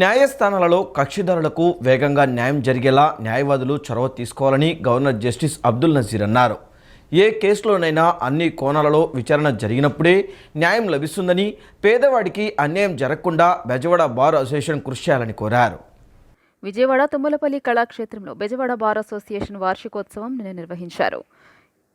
న్యాయస్థానాలలో కక్షిదారులకు వేగంగా న్యాయం జరిగేలా న్యాయవాదులు చొరవ తీసుకోవాలని గవర్నర్ జస్టిస్ అబ్దుల్ నజీర్ అన్నారు. ఏ కేసులోనైనా అన్ని కోణాలలో విచారణ జరిగినప్పుడే న్యాయం లభిస్తుందని పేదవాడికి అన్యాయం జరగకుండా బెజవాడ బార్ అసోసియేషన్ కృషి చేయాలని కోరారు. విజయవాడ తుమ్మలపల్లి కళాక్షేత్రంలో బెజవాడ బార్ అసోసియేషన్ వార్షికోత్సవం నిన్న నిర్వహించారు.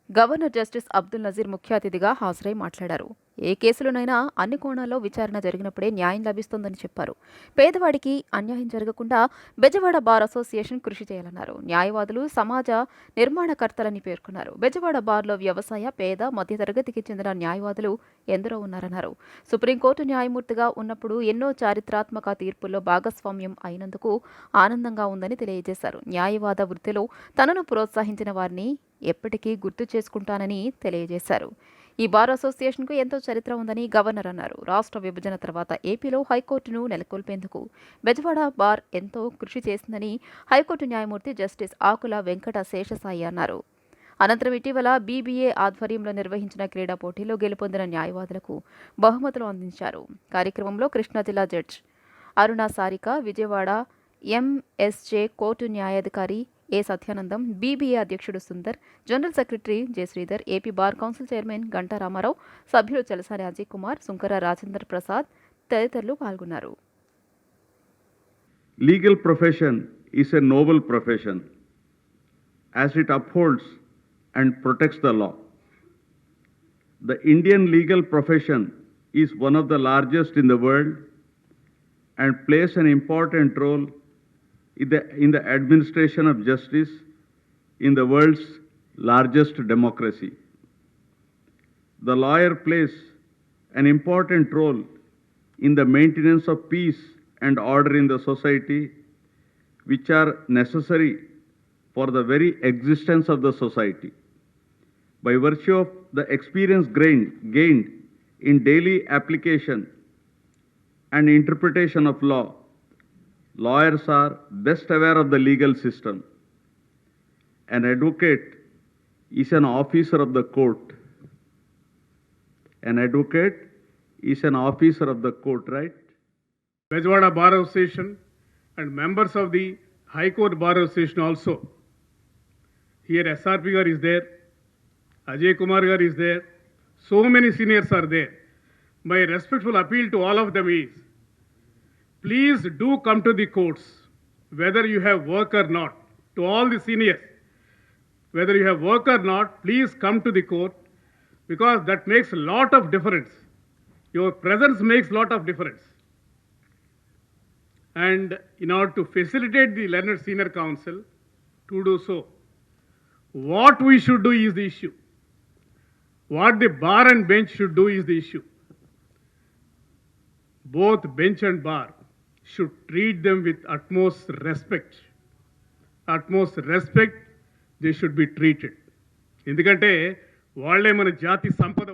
గవర్నర్ జస్టిస్ అబ్దుల్ నజీర్ ముఖ్య అతిథిగా హాజరై మాట్లాడారు. ఏ కేసులోనైనా అన్ని కోణాల్లో విచారణ జరిగినప్పుడే న్యాయం లభిస్తుందని చెప్పారు. పేదవాడికి అన్యాయం జరగకుండా బెజవాడ బార్ అసోసియేషన్ కృషి చేయాలన్నారు. న్యాయవాదులు సమాజ నిర్మాణకర్తలని పేర్కొన్నారు. బెజవాడ బార్లో వ్యవసాయ పేద మధ్యతరగతికి చెందిన న్యాయవాదులు ఎందరో ఉన్నారన్నారు. సుప్రీంకోర్టు న్యాయమూర్తిగా ఉన్నప్పుడు ఎన్నో చారిత్రాత్మక తీర్పుల్లో భాగస్వామ్యం అయినందుకు ఆనందంగా ఉందని తెలియజేశారు. న్యాయవాద వృత్తిలో తనను ప్రోత్సహించిన వారిని ఎప్పటికీ గుర్తు చేసుకుంటానని తెలియజేశారు. ఈ బార్ అసోసియేషన్కు ఎంతో చరిత్ర ఉందని గవర్నర్ అన్నారు. రాష్ట్ర విభజన తర్వాత ఏపీలో హైకోర్టును నెలకొల్పేందుకు బెజవాడ బార్ ఎంతో కృషి చేసిందని హైకోర్టు న్యాయమూర్తి జస్టిస్ ఆకుల వెంకట శేషసాయి అన్నారు. అనంతరం ఇటీవల బీబీఏ ఆధ్వర్యంలో నిర్వహించిన క్రీడా పోటీలో గెలుపొందిన న్యాయవాదులకు బహుమతులు అందించారు. కార్యక్రమంలో కృష్ణా జిల్లా judge Aruna Sarika Vijayawada MSJ court న్యాయాధికారి A Satyanandam BBA అధ్యక్షుడు Sundar general secretary J Sridhar AP bar council chairman Ganta Ramarao సభ్యులు చలసాని అజయ్ కుమార్ సుంకర రాజేందర్ ప్రసాద్ తదితరులు పాల్గొన్నారు Legal profession is a noble profession as it upholds and protects the law. The Indian legal profession is one of the largest in the world and plays an important role in the, in the administration of justice in the world's largest democracy. The lawyer plays an important role in the maintenance of peace and order in the society, which are necessary for the very existence of the society. By virtue of the experience gained, gained in daily application and interpretation of law, lawyers are best aware of the legal system. An advocate is an officer of the court. An advocate is an officer of the court, right? Bejwada Bar Association and members of the High Court Bar Association also. Here SRP gar is there, Ajay Kumar gar is there, so many seniors are there. My respectful appeal to all of them is, please do come to the courts, whether you have work or not, to all the seniors. Whether you have work or not, please come to the court because that makes a lot of difference. Your presence makes a lot of difference. And in order to facilitate the Learned Senior Council to do so, what we should do is the issue. What the bar and bench should do is the issue. Both bench and bar should treat them with utmost respect. Utmost respect, they should be treated. ఎందుకంటే వాళ్ళే మన జాతి సంపద